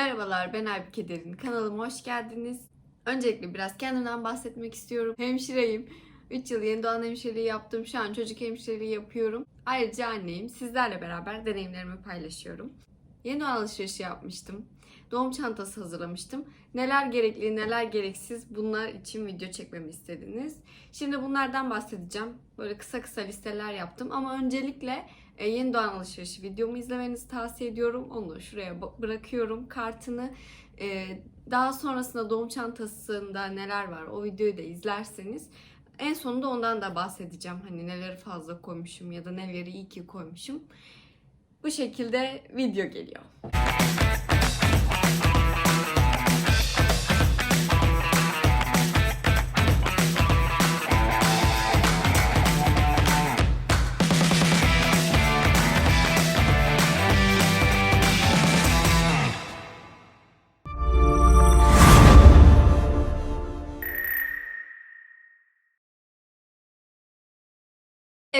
Merhabalar ben Aybüke Derin. Kanalıma hoş geldiniz. Öncelikle biraz kendimden bahsetmek istiyorum. Hemşireyim. 3 yıl yeni doğan hemşireliği yaptım. Şu an çocuk hemşireliği yapıyorum. Ayrıca anneyim. Sizlerle beraber deneyimlerimi paylaşıyorum. Yeni doğan alışverişi yapmıştım. Doğum çantası hazırlamıştım. Neler gerekli, neler gereksiz bunlar için video çekmemi istediniz. Şimdi bunlardan bahsedeceğim. Böyle kısa kısa listeler yaptım ama öncelikle e, yeni doğan alışverişi videomu izlemenizi tavsiye ediyorum. Onu şuraya ba- bırakıyorum kartını. E, daha sonrasında doğum çantasında neler var o videoyu da izlerseniz en sonunda ondan da bahsedeceğim. Hani neleri fazla koymuşum ya da neleri iyi ki koymuşum. Bu şekilde video geliyor.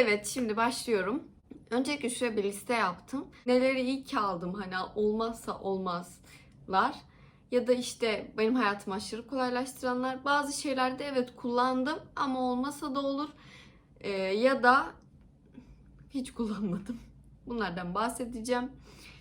Evet şimdi başlıyorum. Öncelikle şuraya bir liste yaptım. Neleri iyi ki aldım hani olmazsa olmazlar. Ya da işte benim hayatımı aşırı kolaylaştıranlar. Bazı şeylerde evet kullandım ama olmasa da olur. Ee, ya da hiç kullanmadım. Bunlardan bahsedeceğim.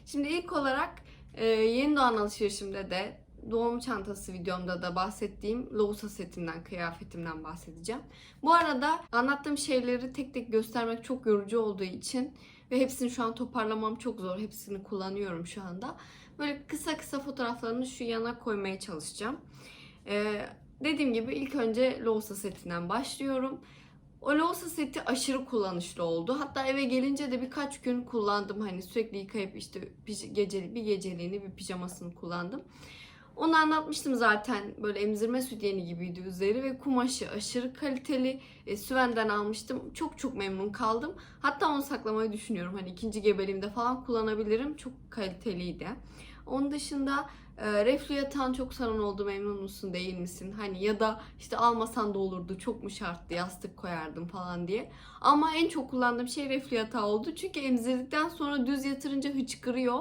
Şimdi ilk olarak e, yeni doğan alışverişimde de doğum çantası videomda da bahsettiğim Lovusa setinden, kıyafetimden bahsedeceğim. Bu arada anlattığım şeyleri tek tek göstermek çok yorucu olduğu için ve hepsini şu an toparlamam çok zor. Hepsini kullanıyorum şu anda. Böyle kısa kısa fotoğraflarını şu yana koymaya çalışacağım. Ee, dediğim gibi ilk önce Lovusa setinden başlıyorum. O Lovusa seti aşırı kullanışlı oldu. Hatta eve gelince de birkaç gün kullandım. Hani sürekli yıkayıp işte pij- gece, bir geceliğini bir pijamasını kullandım. Onu anlatmıştım zaten. Böyle emzirme sütyeni gibiydi üzeri ve kumaşı aşırı kaliteli. E, Süven'den almıştım. Çok çok memnun kaldım. Hatta onu saklamayı düşünüyorum. Hani ikinci gebeliğimde falan kullanabilirim. Çok kaliteliydi. Onun dışında e, reflü yatağın çok saran oldu memnun musun değil misin? Hani ya da işte almasan da olurdu çok mu şarttı yastık koyardım falan diye. Ama en çok kullandığım şey reflü yatağı oldu. Çünkü emzirdikten sonra düz yatırınca hıçkırıyor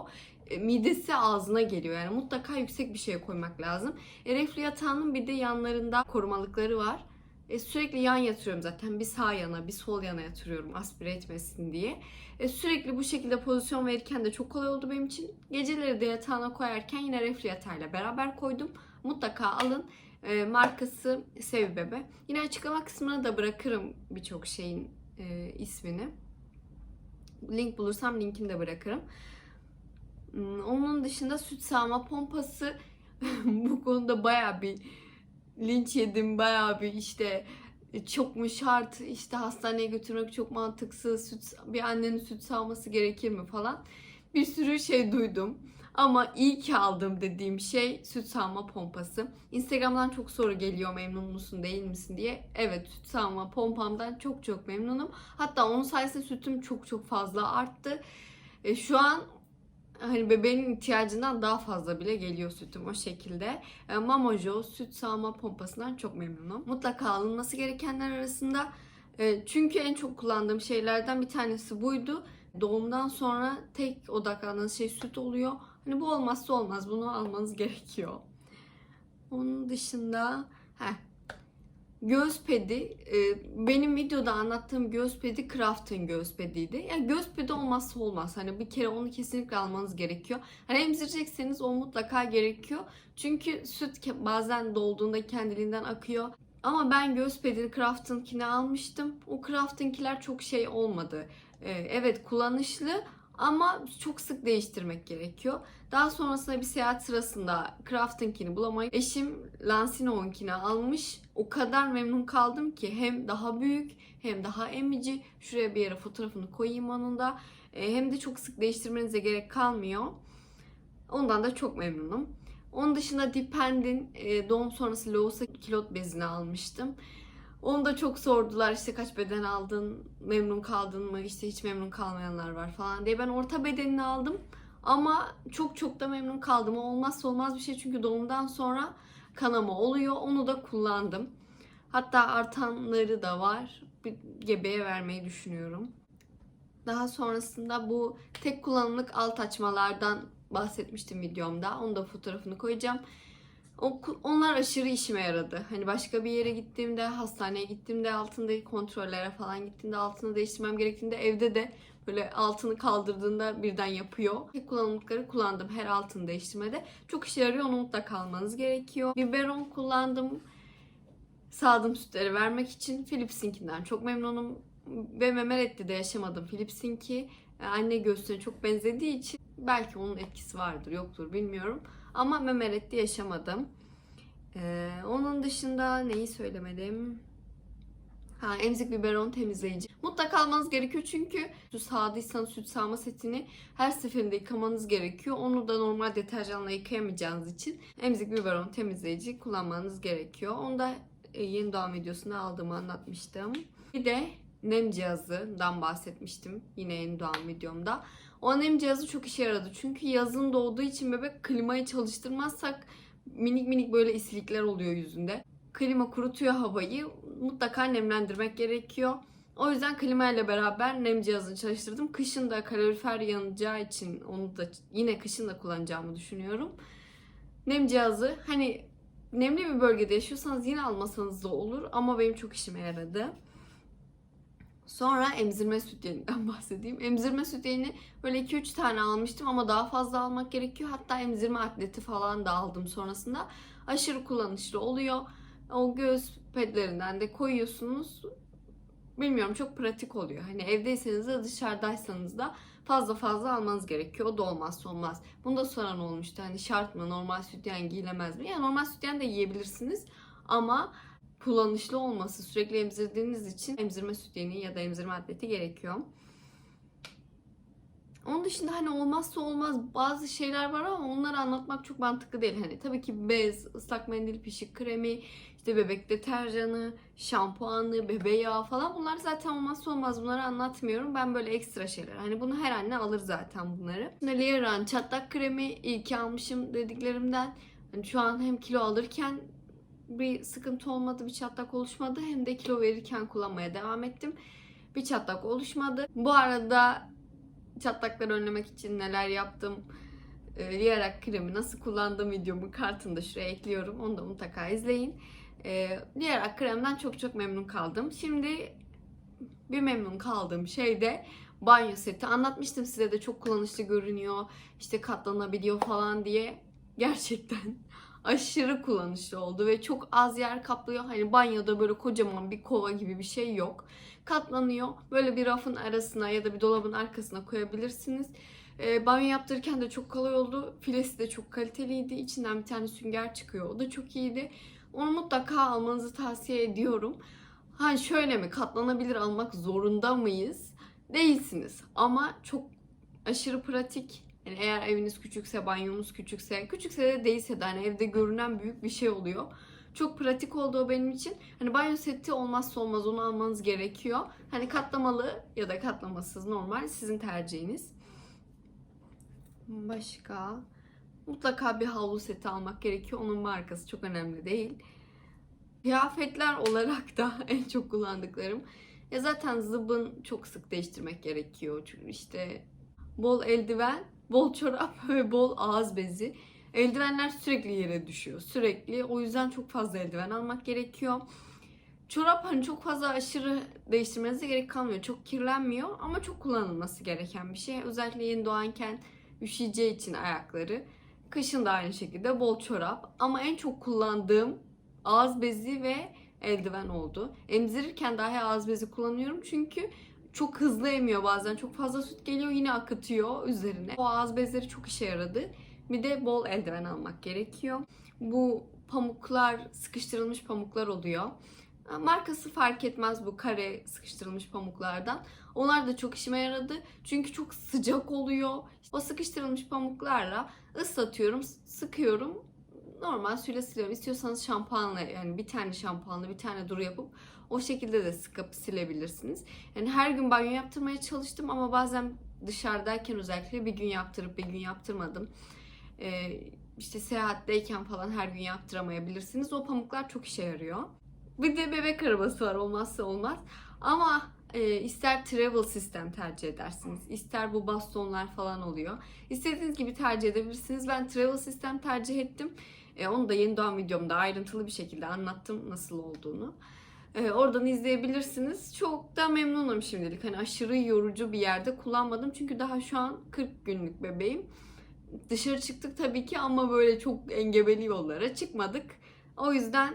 midesi ağzına geliyor. Yani mutlaka yüksek bir şey koymak lazım. E, reflü yatağının bir de yanlarında korumalıkları var. E, sürekli yan yatırıyorum zaten. Bir sağ yana, bir sol yana yatırıyorum aspire etmesin diye. E, sürekli bu şekilde pozisyon verirken de çok kolay oldu benim için. Geceleri de yatağına koyarken yine reflü yatağıyla beraber koydum. Mutlaka alın. E, markası Sev Bebe. Yine açıklama kısmına da bırakırım birçok şeyin e, ismini. Link bulursam linkini de bırakırım. Hmm, Onun dışında süt sağma pompası bu konuda baya bir linç yedim. Baya bir işte çok mu şart işte hastaneye götürmek çok mantıksız süt, bir annenin süt sağması gerekir mi falan bir sürü şey duydum. Ama iyi ki aldım dediğim şey süt sağma pompası. Instagram'dan çok soru geliyor memnun musun değil misin diye. Evet süt sağma pompamdan çok çok memnunum. Hatta onun sayesinde sütüm çok çok fazla arttı. E, şu an hani bebeğin ihtiyacından daha fazla bile geliyor sütüm o şekilde. E, Mamojo süt sağma pompasından çok memnunum. Mutlaka alınması gerekenler arasında e, çünkü en çok kullandığım şeylerden bir tanesi buydu. Doğumdan sonra tek odaklandığınız şey süt oluyor. Hani bu olmazsa olmaz. Bunu almanız gerekiyor. Onun dışında heh, Göğüs pedi, e, benim videoda anlattığım göğüs pedi Craft'ın göğüs pediydi. Yani göğüs pedi olmazsa olmaz. Hani bir kere onu kesinlikle almanız gerekiyor. Hani emzirecekseniz o mutlaka gerekiyor. Çünkü süt bazen dolduğunda kendiliğinden akıyor. Ama ben göğüs pedini Craft'ınkini almıştım. O Craft'ınkiler çok şey olmadı. E, evet kullanışlı ama çok sık değiştirmek gerekiyor. Daha sonrasında bir seyahat sırasında Craft'ınkini bulamayıp eşim Lansino'unkini almış. O kadar memnun kaldım ki hem daha büyük hem daha emici. Şuraya bir yere fotoğrafını koyayım onun da. E, Hem de çok sık değiştirmenize gerek kalmıyor. Ondan da çok memnunum. Onun dışında Depend'in e, doğum sonrası Loğusa kilot bezini almıştım. Onu da çok sordular işte kaç beden aldın, memnun kaldın mı, işte hiç memnun kalmayanlar var falan diye. Ben orta bedenini aldım ama çok çok da memnun kaldım. O olmazsa olmaz bir şey çünkü doğumdan sonra kanama oluyor. Onu da kullandım. Hatta artanları da var. Bir gebeye vermeyi düşünüyorum. Daha sonrasında bu tek kullanımlık alt açmalardan bahsetmiştim videomda. Onu da fotoğrafını koyacağım. Onlar aşırı işime yaradı. Hani başka bir yere gittiğimde, hastaneye gittiğimde, altında kontrollere falan gittiğimde, altını değiştirmem gerektiğinde evde de böyle altını kaldırdığında birden yapıyor. Tek kullanımlıkları kullandım her altını değiştirmede. Çok işe yarıyor. Onu mutlaka almanız gerekiyor. Biberon kullandım. Sağdım sütleri vermek için Philips'inkinden çok memnunum. Ve Memeret'te de yaşamadım Philips'inki. Anne göğsüne çok benzediği için belki onun etkisi vardır yoktur bilmiyorum. Ama Memeret'te yaşamadım. Ee, onun dışında neyi söylemedim? Ha, emzik biberon temizleyici. Mutlaka almanız gerekiyor çünkü süt sağdıysanız süt sağma setini her seferinde yıkamanız gerekiyor. Onu da normal deterjanla yıkayamayacağınız için emzik biberon temizleyici kullanmanız gerekiyor. Onu da e, yeni doğum videosunda aldığımı anlatmıştım. Bir de nem cihazından bahsetmiştim yine yeni doğum videomda. O nem cihazı çok işe yaradı. Çünkü yazın doğduğu için bebek klimayı çalıştırmazsak minik minik böyle isilikler oluyor yüzünde. Klima kurutuyor havayı. Mutlaka nemlendirmek gerekiyor. O yüzden klima ile beraber nem cihazını çalıştırdım. Kışın da kalorifer yanacağı için onu da yine kışın da kullanacağımı düşünüyorum. Nem cihazı hani nemli bir bölgede yaşıyorsanız yine almasanız da olur ama benim çok işime yaradı. Sonra emzirme sütyeninden bahsedeyim. Emzirme sütyeni böyle 2-3 tane almıştım ama daha fazla almak gerekiyor. Hatta emzirme atleti falan da aldım sonrasında. Aşırı kullanışlı oluyor. O göğüs pedlerinden de koyuyorsunuz. Bilmiyorum çok pratik oluyor. Hani evdeyseniz de dışarıdaysanız da fazla fazla almanız gerekiyor. O da olmazsa olmaz. Bunu da soran olmuştu. Hani şart mı? Normal sütyen giyilemez mi? Yani normal sütyen de giyebilirsiniz. Ama kullanışlı olması, sürekli emzirdiğiniz için emzirme sütyeni ya da emzirme atleti gerekiyor. Onun dışında hani olmazsa olmaz bazı şeyler var ama onları anlatmak çok mantıklı değil. Hani tabii ki bez, ıslak mendil, pişik kremi, işte bebek deterjanı, şampuanı, bebe yağı falan bunlar zaten olmazsa olmaz. Bunları anlatmıyorum. Ben böyle ekstra şeyler. Hani bunu her anne alır zaten bunları. Şimdi Liaran çatlak kremi ki almışım dediklerimden. Hani şu an hem kilo alırken bir sıkıntı olmadı, bir çatlak oluşmadı. Hem de kilo verirken kullanmaya devam ettim. Bir çatlak oluşmadı. Bu arada çatlakları önlemek için neler yaptım, e, Liarak kremi nasıl kullandığım videomu kartını da şuraya ekliyorum. Onu da mutlaka izleyin. E, Liarak kremden çok çok memnun kaldım. Şimdi bir memnun kaldığım şey de banyo seti. Anlatmıştım size de çok kullanışlı görünüyor. İşte katlanabiliyor falan diye. Gerçekten aşırı kullanışlı oldu ve çok az yer kaplıyor. Hani banyoda böyle kocaman bir kova gibi bir şey yok. Katlanıyor. Böyle bir rafın arasına ya da bir dolabın arkasına koyabilirsiniz. E, banyo yaptırırken de çok kolay oldu. Filesi de çok kaliteliydi. İçinden bir tane sünger çıkıyor. O da çok iyiydi. Onu mutlaka almanızı tavsiye ediyorum. Hani şöyle mi katlanabilir almak zorunda mıyız? Değilsiniz. Ama çok aşırı pratik. Yani eğer eviniz küçükse, banyonuz küçükse, küçükse de değilse de hani evde görünen büyük bir şey oluyor. Çok pratik oldu o benim için. Hani banyo seti olmazsa olmaz onu almanız gerekiyor. Hani katlamalı ya da katlamasız normal sizin tercihiniz. Başka? Mutlaka bir havlu seti almak gerekiyor. Onun markası çok önemli değil. Kıyafetler olarak da en çok kullandıklarım. Ya zaten zıbın çok sık değiştirmek gerekiyor. Çünkü işte bol eldiven, bol çorap ve bol ağız bezi. Eldivenler sürekli yere düşüyor. Sürekli. O yüzden çok fazla eldiven almak gerekiyor. Çorap hani çok fazla aşırı değiştirmenize gerek kalmıyor. Çok kirlenmiyor ama çok kullanılması gereken bir şey. Özellikle yeni doğanken üşüyeceği için ayakları. Kışın da aynı şekilde bol çorap. Ama en çok kullandığım ağız bezi ve eldiven oldu. Emzirirken dahi ağız bezi kullanıyorum çünkü çok hızlı emiyor bazen. Çok fazla süt geliyor yine akıtıyor üzerine. O ağız bezleri çok işe yaradı. Bir de bol eldiven almak gerekiyor. Bu pamuklar, sıkıştırılmış pamuklar oluyor. Markası fark etmez bu kare sıkıştırılmış pamuklardan. Onlar da çok işime yaradı. Çünkü çok sıcak oluyor. O sıkıştırılmış pamuklarla ıslatıyorum, sıkıyorum. Normal suyla siliyorum. İstiyorsanız şampuanla yani bir tane şampuanla bir tane duru yapıp o şekilde de sıkıp silebilirsiniz. Yani her gün banyo yaptırmaya çalıştım ama bazen dışarıdayken özellikle bir gün yaptırıp bir gün yaptırmadım. Ee, işte seyahatteyken falan her gün yaptıramayabilirsiniz. O pamuklar çok işe yarıyor. Bir de bebek arabası var olmazsa olmaz. Ama e, ister travel sistem tercih edersiniz, ister bu bastonlar falan oluyor. İstediğiniz gibi tercih edebilirsiniz. Ben travel sistem tercih ettim. E, onu da yeni doğan videomda ayrıntılı bir şekilde anlattım nasıl olduğunu. E, oradan izleyebilirsiniz. Çok da memnunum şimdilik. Hani aşırı yorucu bir yerde kullanmadım. Çünkü daha şu an 40 günlük bebeğim. Dışarı çıktık tabii ki ama böyle çok engebeli yollara çıkmadık. O yüzden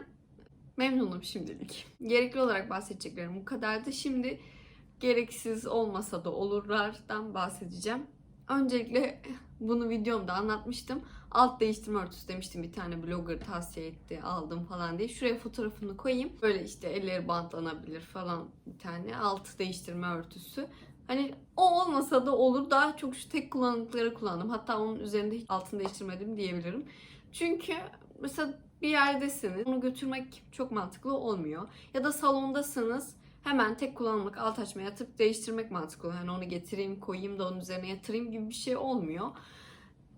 memnunum şimdilik. Gerekli olarak bahsedeceklerim bu kadardı. Şimdi gereksiz olmasa da olurlardan bahsedeceğim. Öncelikle bunu videomda anlatmıştım. Alt değiştirme örtüsü demiştim bir tane blogger tavsiye etti aldım falan diye. Şuraya fotoğrafını koyayım. Böyle işte elleri bantlanabilir falan bir tane alt değiştirme örtüsü. Hani o olmasa da olur. Daha çok şu tek kullanımlıkları kullandım. Hatta onun üzerinde hiç altını değiştirmedim diyebilirim. Çünkü mesela bir yerdesiniz. Onu götürmek çok mantıklı olmuyor. Ya da salondasınız. Hemen tek kullanımlık alt açmaya atıp değiştirmek mantıklı. Yani onu getireyim, koyayım da onun üzerine yatırayım gibi bir şey olmuyor.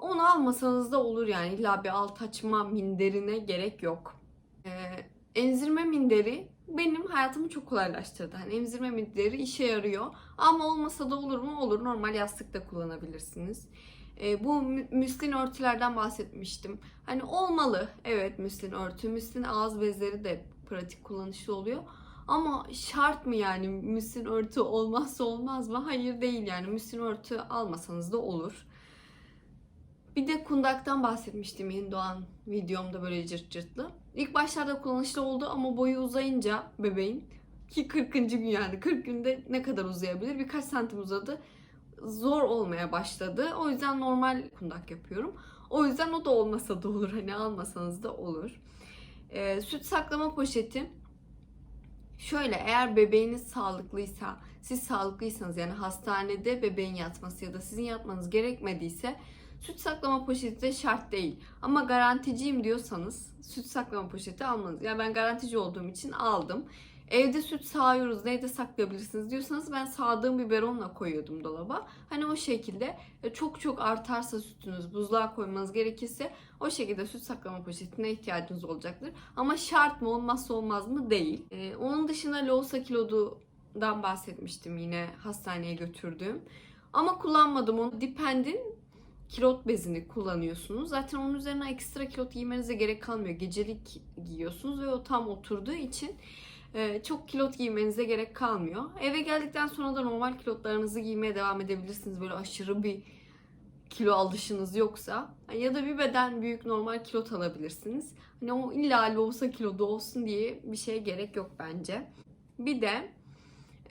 Onu almasanız da olur yani. İlla bir alt açma minderine gerek yok. Ee, emzirme minderi benim hayatımı çok kolaylaştırdı. Hani emzirme minderi işe yarıyor. Ama olmasa da olur mu? Olur. Normal yastık da kullanabilirsiniz. Ee, bu mü- müslin örtülerden bahsetmiştim. Hani olmalı. Evet müslin örtü. Müslin ağız bezleri de pratik kullanışlı oluyor. Ama şart mı yani müslin örtü olmazsa olmaz mı? Hayır değil yani müslin örtü almasanız da olur. Bir de kundaktan bahsetmiştim yeni doğan videomda böyle cırt cırtlı. İlk başlarda kullanışlı oldu ama boyu uzayınca bebeğin ki 40. gün yani 40 günde ne kadar uzayabilir? Birkaç santim uzadı. Zor olmaya başladı. O yüzden normal kundak yapıyorum. O yüzden o da olmasa da olur. Hani almasanız da olur. Ee, süt saklama poşeti Şöyle eğer bebeğiniz sağlıklıysa, siz sağlıklıysanız yani hastanede bebeğin yatması ya da sizin yatmanız gerekmediyse süt saklama poşeti de şart değil. Ama garanticiyim diyorsanız süt saklama poşeti almanız. Yani ben garantici olduğum için aldım. Evde süt sağıyoruz, nerede saklayabilirsiniz diyorsanız ben sağdığım biberonla koyuyordum dolaba. Hani o şekilde e, çok çok artarsa sütünüz buzluğa koymanız gerekirse o şekilde süt saklama poşetine ihtiyacınız olacaktır. Ama şart mı olmazsa olmaz mı değil. Ee, onun dışında Loğusa kilodudan bahsetmiştim yine hastaneye götürdüğüm. Ama kullanmadım onu. Depend'in kilot bezini kullanıyorsunuz. Zaten onun üzerine ekstra kilot giymenize gerek kalmıyor. Gecelik giyiyorsunuz ve o tam oturduğu için e, çok kilot giymenize gerek kalmıyor. Eve geldikten sonra da normal kilotlarınızı giymeye devam edebilirsiniz. Böyle aşırı bir kilo alışınız yoksa ya da bir beden büyük normal kilot alabilirsiniz. Hani o illa olsa kiloda olsun diye bir şeye gerek yok bence. Bir de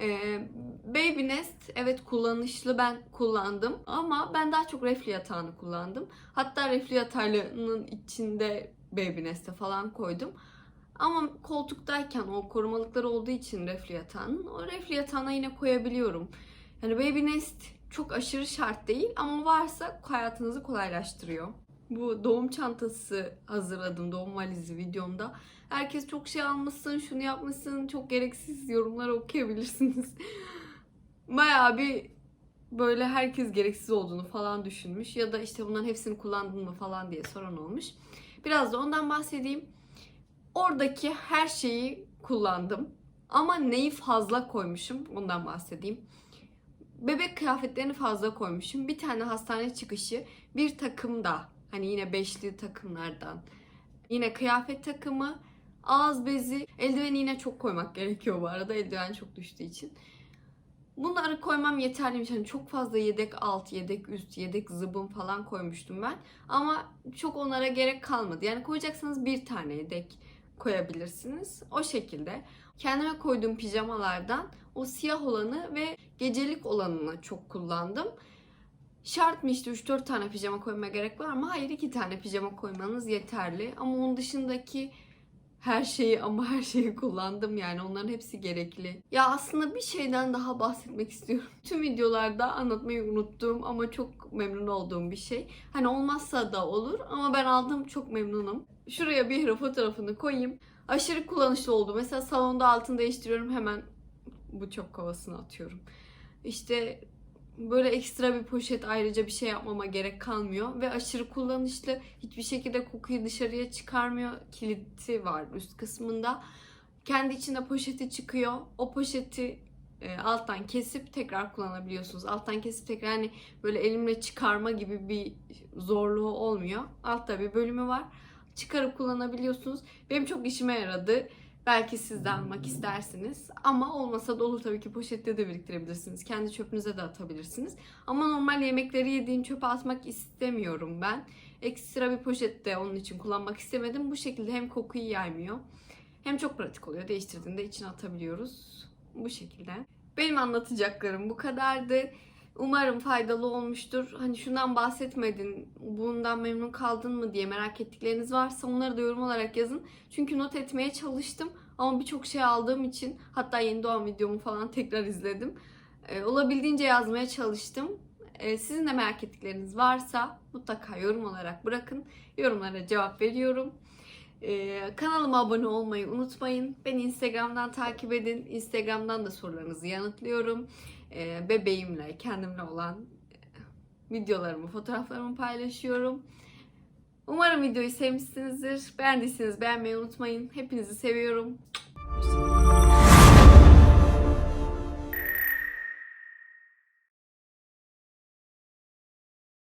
e, Baby Nest evet kullanışlı ben kullandım ama ben daha çok reflü yatağını kullandım. Hatta reflü yatağının içinde Baby Nest'e falan koydum. Ama koltuktayken o korumalıkları olduğu için reflü yatağının o reflü yatağına yine koyabiliyorum. Yani Baby Nest çok aşırı şart değil ama varsa hayatınızı kolaylaştırıyor. Bu doğum çantası hazırladım, doğum valizi videomda. Herkes çok şey almışsın, şunu yapmışsın, çok gereksiz yorumlar okuyabilirsiniz. Bayağı bir böyle herkes gereksiz olduğunu falan düşünmüş ya da işte bunların hepsini kullandın mı falan diye soran olmuş. Biraz da ondan bahsedeyim. Oradaki her şeyi kullandım. Ama neyi fazla koymuşum ondan bahsedeyim bebek kıyafetlerini fazla koymuşum. Bir tane hastane çıkışı, bir takım da hani yine beşli takımlardan. Yine kıyafet takımı, ağız bezi, eldiveni yine çok koymak gerekiyor bu arada. Eldiven çok düştüğü için. Bunları koymam yeterliymiş. Hani çok fazla yedek alt, yedek üst, yedek zıbın falan koymuştum ben. Ama çok onlara gerek kalmadı. Yani koyacaksanız bir tane yedek koyabilirsiniz. O şekilde. Kendime koyduğum pijamalardan o siyah olanı ve gecelik olanını çok kullandım. Şart mı işte 3-4 tane pijama koymaya gerek var mı? Hayır 2 tane pijama koymanız yeterli. Ama onun dışındaki her şeyi ama her şeyi kullandım yani onların hepsi gerekli. Ya aslında bir şeyden daha bahsetmek istiyorum. Tüm videolarda anlatmayı unuttuğum ama çok memnun olduğum bir şey. Hani olmazsa da olur ama ben aldım çok memnunum. Şuraya bir yere fotoğrafını koyayım. Aşırı kullanışlı oldu. Mesela salonda altını değiştiriyorum hemen bu çöp kovasına atıyorum. İşte böyle ekstra bir poşet ayrıca bir şey yapmama gerek kalmıyor ve aşırı kullanışlı hiçbir şekilde kokuyu dışarıya çıkarmıyor kiliti var üst kısmında kendi içinde poşeti çıkıyor o poşeti e, alttan kesip tekrar kullanabiliyorsunuz. Alttan kesip tekrar hani böyle elimle çıkarma gibi bir zorluğu olmuyor. Altta bir bölümü var. Çıkarıp kullanabiliyorsunuz. Benim çok işime yaradı. Belki siz de almak istersiniz. Ama olmasa da olur tabii ki poşette de biriktirebilirsiniz. Kendi çöpünüze de atabilirsiniz. Ama normal yemekleri yediğim çöpe atmak istemiyorum ben. Ekstra bir poşette onun için kullanmak istemedim. Bu şekilde hem kokuyu yaymıyor hem çok pratik oluyor. Değiştirdiğinde içine atabiliyoruz. Bu şekilde. Benim anlatacaklarım bu kadardı. Umarım faydalı olmuştur. Hani şundan bahsetmedin, bundan memnun kaldın mı diye merak ettikleriniz varsa onları da yorum olarak yazın. Çünkü not etmeye çalıştım ama birçok şey aldığım için hatta yeni doğan videomu falan tekrar izledim. Ee, olabildiğince yazmaya çalıştım. Ee, sizin de merak ettikleriniz varsa mutlaka yorum olarak bırakın. Yorumlara cevap veriyorum. Ee, kanalıma abone olmayı unutmayın. Beni Instagram'dan takip edin. Instagram'dan da sorularınızı yanıtlıyorum. Ee, bebeğimle, kendimle olan e, videolarımı, fotoğraflarımı paylaşıyorum. Umarım videoyu sevmişsinizdir. Beğendiyseniz beğenmeyi unutmayın. Hepinizi seviyorum. Hoşçakalın.